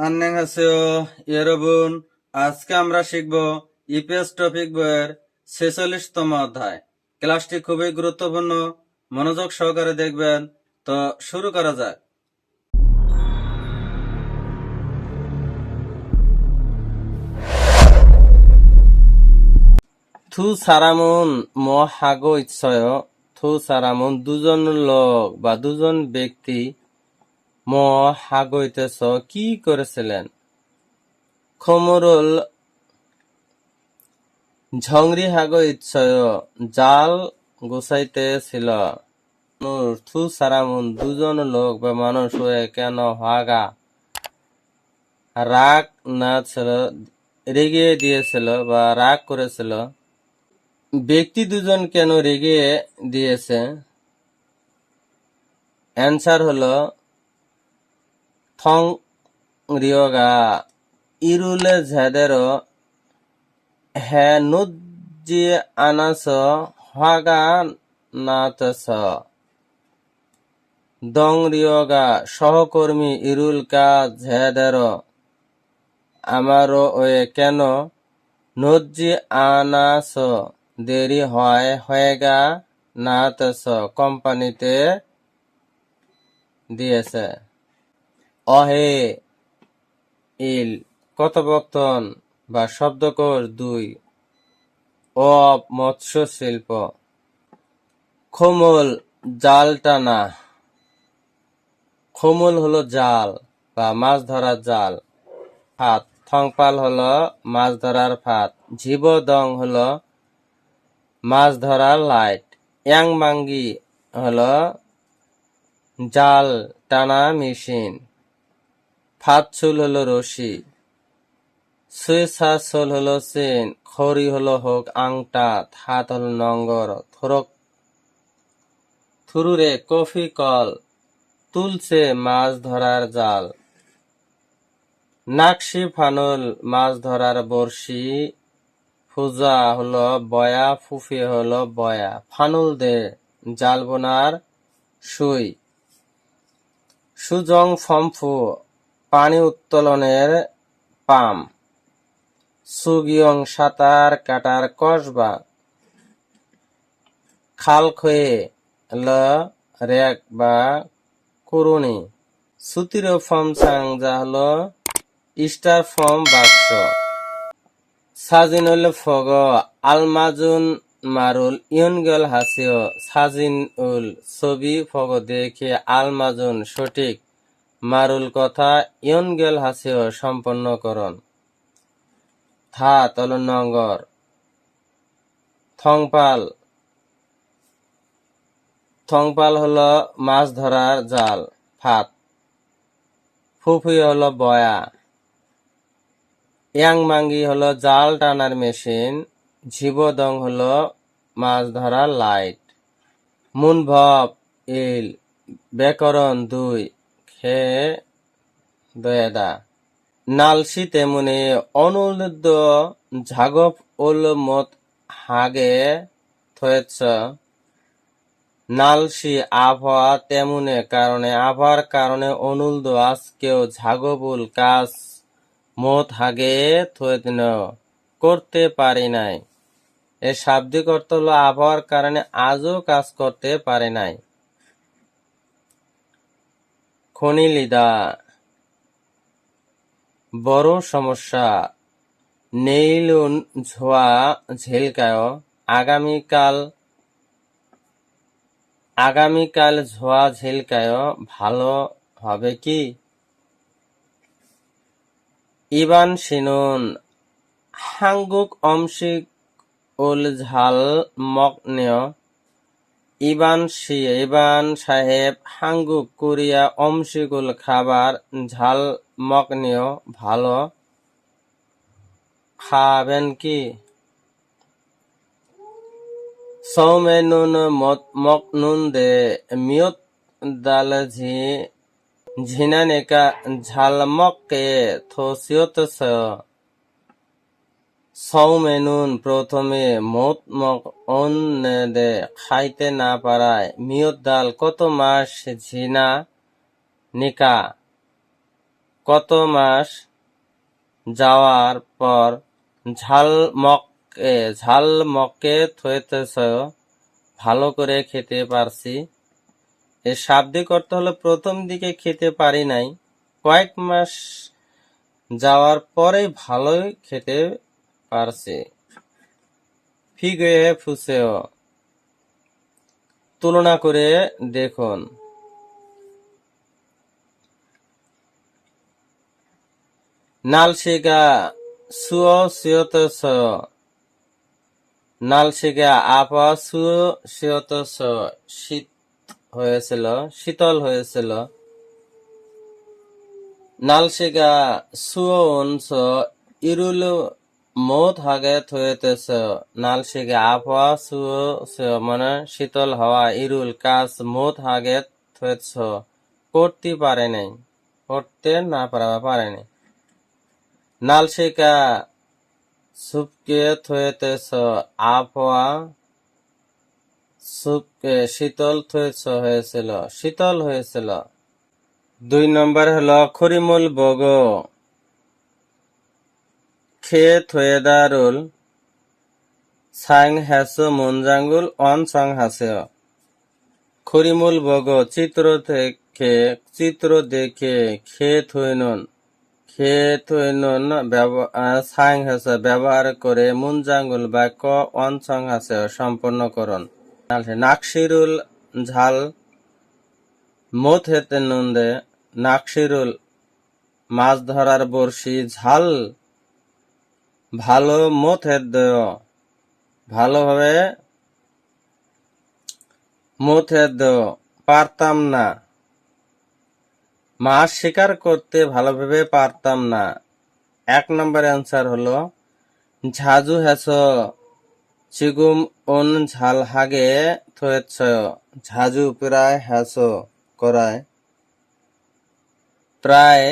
আন্নেং হাসেও ইয়েরবুন আজকে আমরা শিখব ইপিএস টপিক বইয়ের ছেচল্লিশতম অধ্যায়। ক্লাসটি খুবই গুরুত্বপূর্ণ। মনোযোগ সহকারে দেখবেন। তো শুরু করা যাক। থু সারামুন ম হাগো ইচ্ছয় থু সারামুন দুজন লোক বা দুজন ব্যক্তি ম হাগইতেছ, কি করেছিলেন? খমরুল ঝংরি হাগো জাল গুছাইতেছিল। থু সারামুন, দুজন লোক বা মানুষ হয়ে কেন হাগা? রাগ না ছিল রেগে দিয়েছিল বা রাগ করেছিল। ব্যক্তি দুজন কেন রেগে দিয়েছে? অ্যান্সার হলো থং রিয়গা। ইরুলে ঝেদেরো হে নুজি আনাস হাগা নাতস। দং রিয়গা, সহকর্মী ইরুল কা ঝেদেরো আমারও ওয়ে কেন নজ্জি আনাস দেরি হয় হয়েগা নাতস কোম্পানিতে দিয়েছে। অহে ইল কথোপকথন বা শব্দকোষ দুই অ মৎস্য শিল্প খোমল জাল টানা খোমল হলো জাল বা মাছ ধরার জাল। ফাত থংপাল হলো মাছ ধরার ফাত ঝিব দং হলো মাছ ধরার লাইট। মাঙ্গি হলো জাল টানা মেশিন। ফাতছুল হলো রশি সুইসাসল হলো চেন খড়ি হলো হোক আংটা হাত হলো নঙ্গর, থরক থুরুরে কফি কল, তুলছে মাছ ধরার জাল, নাকশি ফানুল, মাছ ধরার বড়শি ফুজা হলো বয়া, ফুফি হলো বয়া, ফানুল দে, জাল বোনার সুই, সুজং ফম্ফু পানি উত্তোলনের পাম। সুগিয়ং সাঁতার কাটার কসবা। খাল খয়ে ল রেক বা কুরুনি। সুতির ফর্ম সাং যা হল স্টার ফর্ম বাক্স। সাজিন হল ফগ আলমাজুন মারুল ইয়নগল হাসিও সাজিন উল ছবি ফগ দেখে আলমাজুন সঠিক মারুল কথা ইয়নগেল হাসিও সম্পন্ন করণ থা নঙ্গর থংপাল। থংপাল হল মাছ ধরার জাল ফাত ফুফি হল বয়া। ইয়াং মাঙ্গি হলো জাল টানার মেশিন ঝিবদং হল মাছ ধরার লাইট। মুনভব, ইল ব্যাকরণ দুই। খে দয়েদা, নালসি তেমনি অনুলুদ্ধ ঝাগপ উল মত হাগে থয়েছ। নালসি আবহাওয়া তেমনি কারণে, আবহাওয়ার কারণে অনুলদ আজকেও ঝাগবুল কাজ মত হাগে থয়েদিন করতে পারি নাই। এর শাব্দিক অর্থ হলো আবহাওয়ার কারণে আজও কাজ করতে পারে নাই। খনিলিদা, বড় সমস্যা নেইলুন ঝোয়া ঝেলকায় আগামীকাল আগামীকাল ঝোয়া ঝেলকায় ভালো হবে কি? ইবান সিনুন, হাঙ্গুক অমসিক উল ঝাল ইবান সাহেব, হাঙ্গুক, কোরিয়া অমসিকুল খাবার, ঝাল মকনীয় ভালো। খাবেন কি? সৌমে নুন মক নুন দে, মিয়ত দাল ঝি, ঝিনানেকা, ঝাল মককে থোসিয়ত নুন প্রথমে মত মক অন দে খাইতে না পারায় মিয়ত ডাল কত মাস ঝিনা নিকা? কত মাস যাওয়ার পর ঝালমকে ঝালমকে থইতেছ, ভালো করে খেতে পারছি। এর শাব্দিক অর্থ হলো প্রথম দিকে খেতে পারি নাই। কয়েক মাস যাওয়ার পরে ভালোই খেতে ফিগে ফুসেও। তুলনা করে দেখুন। নালশিগা সুয় সিয়তস। নালশিগা আপা সুয় সিয়তস। শীত হয়েছিল, শীতল হয়েছিল। নালশিগা সুয়নস ইরুল মত হাগে থয়েতেছ নালশিগা আপা সুয় মানে শীতল হওয়া ইরুল কাজ মত হাগে থয়েছ করতে পারে নাই করতে না পারা পারেনি নালশিকা সুপকে থয়েতেছ আবহাওয়া সুপকে শীতল থয়েছ হয়েছিল, শীতল হয়েছিল। দুই নম্বর হলো খরিমুল বগ। খে থয়েদারুল সাং হ্যাস মুনজাঙ্গুল অন সং হাসে। খরিমুল বগ, চিত্র থেকে চিত্র দেখে খে থইনুন ক্ষেত সাং হাসে ব্যবহার করে মুনজাঙ্গুল বাক্য অনসং হাসে সম্পন্ন করুন। নাকশিরুল ঝাল মোত হেতে নন্দে। নাকশিরুল মাছ ধরার বড়শি ঝাল ভালো হেদ ভালোভাবে হেদ পারতাম না। মাছ শিকার করতে ভালোভাবে পারতাম না। এক নম্বর অ্যান্সার হলো ঝাজু হেস চিগুম উন ঝাল হাগে ঝাজু প্রায় হেস করায়। প্রায়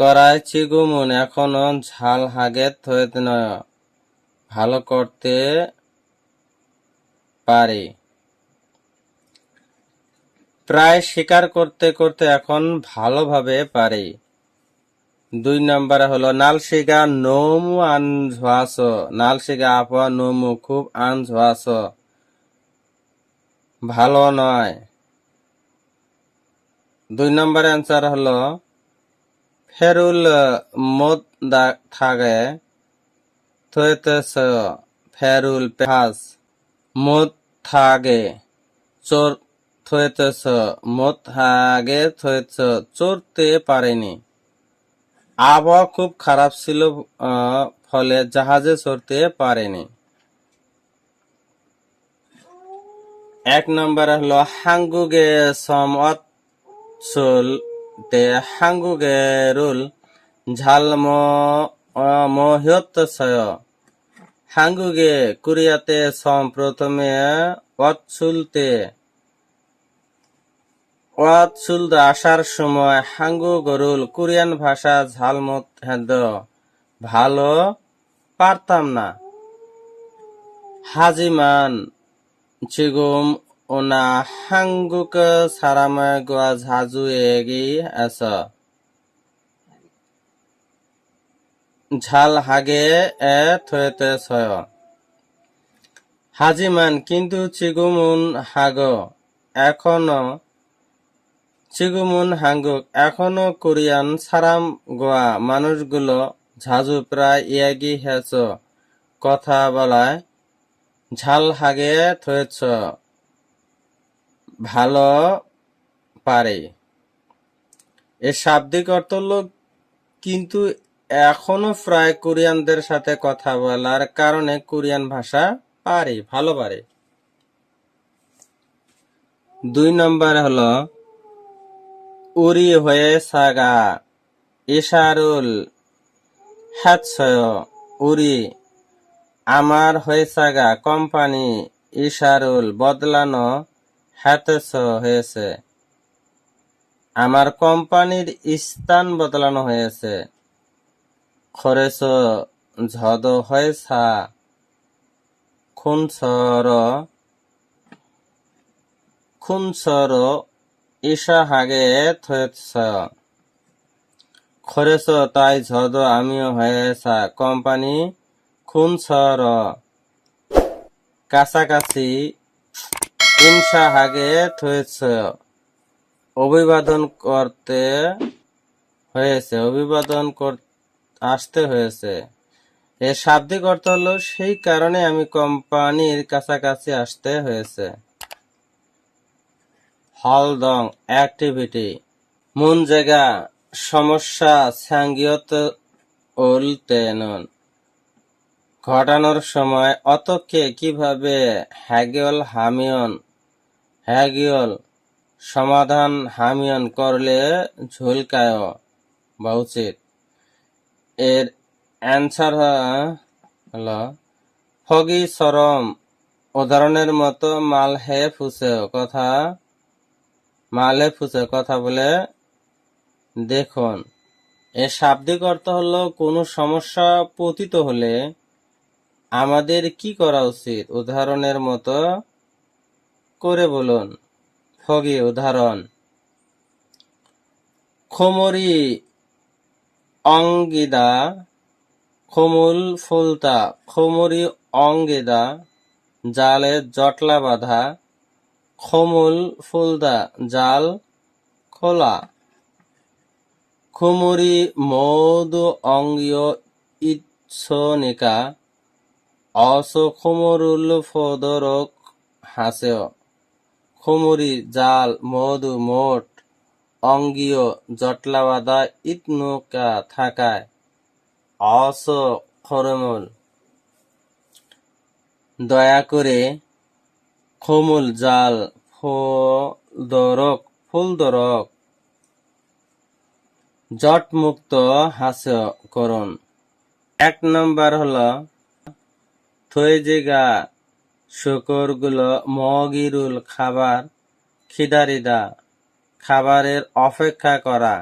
করায় চিগুমুন এখনও ঝাল হাগে থয়েত নয় ভালো করতে পারি। প্রায় শিকার করতে করতে এখন ভালোভাবে পারি। দুই নম্বরে হলো নালশিগা নোমু আন ঝোয়াস নালশিগা আপা নোমু, খুব আন ঝোয়াস ভালো নয়। দুই নম্বর অ্যান্সার হলো ফেরুল মদ থাকে থইতেছ ফেরুল পেহাস মদ থাকে চোর থয়েতেছ মত হাগে থয়েছ চড়তে পারেনি আবহাওয়া খুব খারাপ ছিল ফলে জাহাজে চড়তে পারেনি এক নম্বর হলো হাঙ্গুগে সম অৎসুল তে হাঙ্গুগে রুল ঝালম মহিয়ত হাঙ্গুগে কুরিয়াতে সম প্রথমে ওয়াত সুলদ আসার সময় হাঙ্গু গরুল কোরিয়ান ভাষা ঝালমত হেদ ভালো পারতাম না। হাজিমান, চিগুম ওনা হাঙ্গুক সারাময় গোয়া ঝাজু এগি আস ঝাল হাগে এ থয়েতে ছয়। হাজিমান কিন্তু চিগুমুন হাগ। এখনও চিগুমুন হাঙ্গুক। এখনও কোরিয়ান সারাম গোয়া মানুষগুলো ঝাজু প্রায় ইয়াগি হেছ। কথা বলায়, ঝাল হাগে থয়েছ। ভালো পারে। এর শাব্দিক অর্থ হল কিন্তু এখনও প্রায় কোরিয়ানদের সাথে কথা বলার কারণে কোরিয়ান ভাষা পারে, ভালো পারে। দুই নম্বর হলো, উরি হয়ে সাগা, ইশারুল, হ্যাৎসয়, উরি, আমার হয়ে সাগা, কোম্পানি, ইশারুল, বদলানো হ্যাতস হয়েছে। আমার কোম্পানির স্থান বদলানো হয়েছে। খরেস ঝদ হয়েছা। খুনসর খুনসর ঈশা হাগে থয়েছ। খরেছ তাই ঝদ আমিও হয়েছা। কোম্পানি খুনছর কাছাকাছি ইনসা হাগে থয়েছ অভিবাদন করতে হয়েছে, অভিবাদন কর আসতে হয়েছে। এর শাব্দিক অর্থ হলো, সেই কারণে আমি কোম্পানির কাছাকাছি আসতে হয়েছে। হলদং অ্যাক্টিভিটি। মন জায়গা সমস্যা সাঙ্গিয়ত উল্টেনন ঘটানোর সময় অতকে কীভাবে হ্যাগেল হামিয়ন হ্যাগিয়ল সমাধান হামিয়ন করলে ঝুলকায় বা উচিত এর অ্যান্সার হলো, ফগি সরম, উদাহরণের মতো মাল হে ফুসে কথা, মালে ফুসে কথা বলে দেখুন। এর শাব্দিক অর্থ হলো, কোনো সমস্যা পতিত হলে আমাদের কি করা উচিত? উদাহরণের মতো করে বলুন। ফগি, উদাহরণ। খোমরি অঙ্গিদা, খমুল ফুলতা। খমরি অঙ্গিদা, জালে জটলা বাঁধা। খমুল ফুলদা জাল খোলা। খুমুরি মৌদু অঙ্গীয় ইৎসনিকা অস ফদরক হাসেও খুমুরি, জাল, মধু, মোট, অঙ্গীয় জটলাবাদা ইতনুকা থাকায়। অস, খরমুল। দয়া করে খমুল, জাল ফদরক ফুলদরক, জটমুক্ত হাস করুন। এক নম্বর হল থৈজিগা শুকরগুলো মগিরুল খাবার, খিদারিদা, খাবারের অপেক্ষা করা,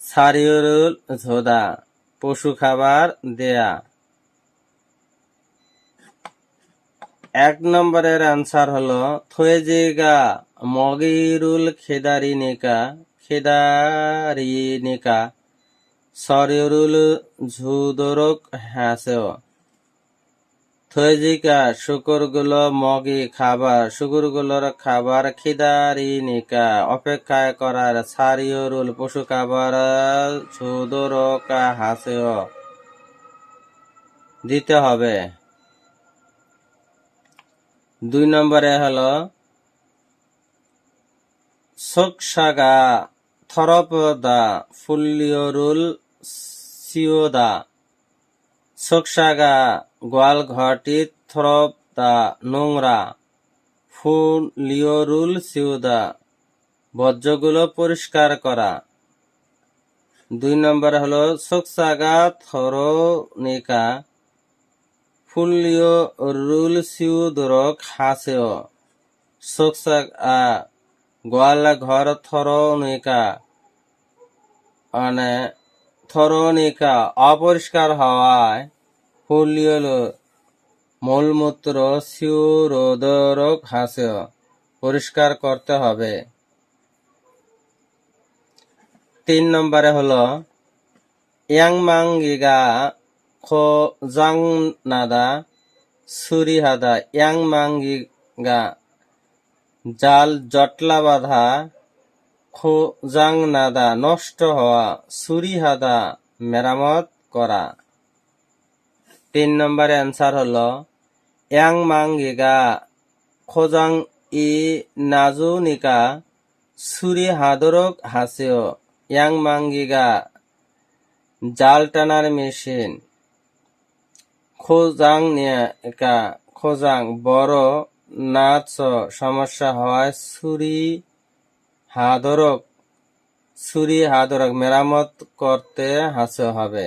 সারিয়রুল ঝোদা, পশু খাবার দেয়া। এক নম্বরের আনসার হলো থৈজিগা মগিরুল খেদারিনিকা খেদারিনিকা, সরিয়রুল ঝুদরক হাসেও। থৈজিকা, শুকুরগুলো মগি খাবার, শুকুরগুলোর খাবার খিদারিনিকা অপেক্ষায় করার সারিয়রুল পশু খাবার ঝুদরকা হাসেও দিতে হবে। দুই নম্বরে হলো, সোকসাগা, থরপদা ফুল্লিয়রুল সিওদা। সোকসাগা গোয়াল ঘরটি থরপদা নোংরা ফুলিয়রুল সিউদা বজ্রগুলো পরিষ্কার করা। দুই নম্বর হলো সোকসাগা থরনিকা ফুল্লিও রুল সিউদরক হাসেও। সোকসাগ গোয়ালা ঘর থরনিকা মানে থরনিকা অপরিষ্কার হওয়ায় ফুলিয়ল মলমূত্র সিউরোদরক হাসেও পরিষ্কার করতে হবে। তিন নম্বরে হলো ইয়াংমাঙ্গিগা খো জাং নাদা সুরিহাদা ইয়াংমাঙ্গিগা জাল জটলা বাঁধা খোজাং নাদা নষ্ট হওয়া সুরিহাদা মেরামত করা। তিন নম্বরে অ্যান্সার হলো, ইয়াং মাঙ্গিগা খোজাং ই নাজুনিকা সুরি হাদরক হাসেও। ইয়াং মাঙ্গিগা জাল টানার মেশিন। খোজাং নিয়া খোজাং, বড় নাচ সমস্যা হওয়ায় ছুরি হাদরক ছুরি হাদরক মেরামত করতে হাসে হবে।